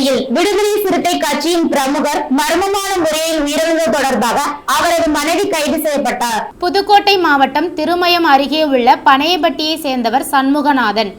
புதுக்கோட்டையில் விடுதலை சிறுத்தை கட்சியின் பிரமுகர் மர்மமான முறையில் உயிரிழந்தது தொடர்பாக அவரது மனைவி கைது செய்யப்பட்டார். புதுக்கோட்டை மாவட்டம் திருமயம் அருகே உள்ள பனையப்பட்டியை சேர்ந்தவர் சண்முகநாதன்.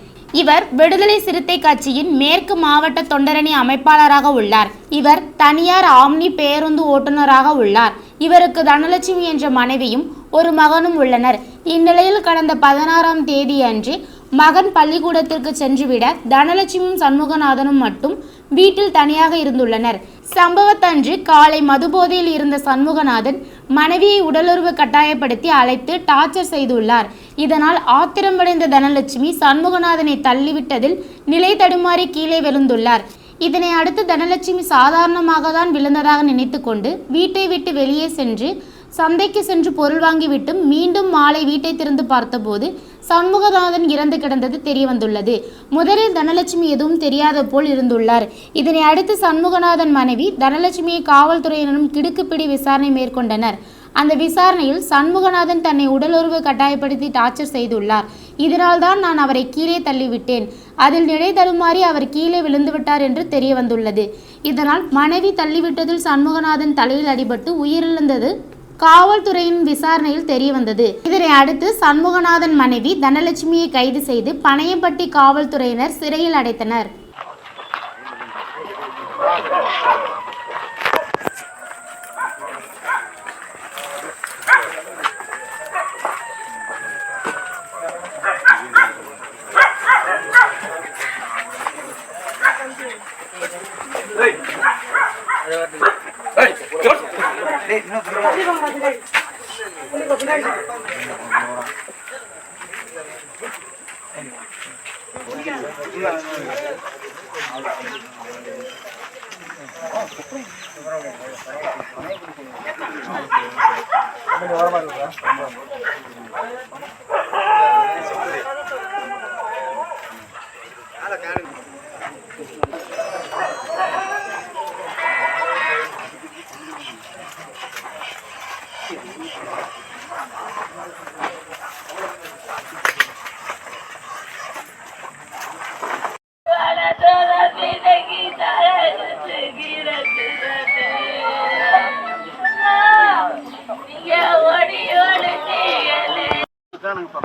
இவர் விடுதலை சிறுத்தை கட்சியின் மேற்கு மாவட்ட தொண்டரணி அமைப்பாளராக உள்ளார். இவர் தனியார் ஆம்னி பேருந்து ஓட்டுநராக உள்ளார். இவருக்கு தனலட்சுமி என்ற மனைவியும் ஒரு மகனும் உள்ளனர். இந்நிலையில் கடந்த பதினாறாம் தேதி அன்று மகன் பள்ளிக்கூடத்திற்கு சென்றுவிட தனலட்சுமியும் சண்முகநாதனும் மட்டும் வீட்டில் தனியாக இருந்துள்ளனர். சம்பவத்தன்று காலை மதுபோதையில் இருந்த சண்முகநாதன் மனைவியை உடலுறவு கட்டாயப்படுத்தி அழைத்து டார்ச்சர் செய்துள்ளார். இதனால் ஆத்திரமடைந்த தனலட்சுமி சண்முகநாதனை தள்ளிவிட்டதில் நிலை தடுமாறி கீழே விழுந்துள்ளார். இதனை அடுத்து தனலட்சுமி சாதாரணமாக தான் விழுந்ததாக நினைத்து கொண்டு வீட்டை விட்டு வெளியே சென்று சந்தைக்கு சென்று பொருள் வாங்கிவிட்டு மீண்டும் மாலை வீட்டை திறந்து பார்த்தபோது சண்முகநாதன் இறந்து கிடந்தது தெரிய வந்துள்ளது முதலில் தனலட்சுமி எதுவும் தெரியாத போல் இருந்துள்ளார். இதனை அடுத்து சண்முகநாதன் மனைவி தனலட்சுமியை காவல்துறையினரும் கிடுக்குப்பிடி விசாரணை மேற்கொண்டனர். அந்த விசாரணையில் சண்முகநாதன் தன்னை உடலுறவு கட்டாயப்படுத்தி டார்ச்சர் செய்துள்ளார். இதனால்தான் நான் அவரை கீழே தள்ளிவிட்டேன். அதில் நிலை தடுமாறி அவர் கீழே விழுந்துவிட்டார் என்று தெரிய வந்துள்ளது இதனால் மனைவி தள்ளிவிட்டதில் சண்முகநாதன் தலையில் அடிபட்டு உயிரிழந்தது காவல்துறையின் விசாரணையில் தெரியவந்தது. இதனை அடுத்து சண்முகநாதன் மனைவி தனலட்சுமியை கைது செய்து பனையப்பட்டி காவல்துறையினர் சிறையில் அடைத்தனர். ஓரமாக இருக்கா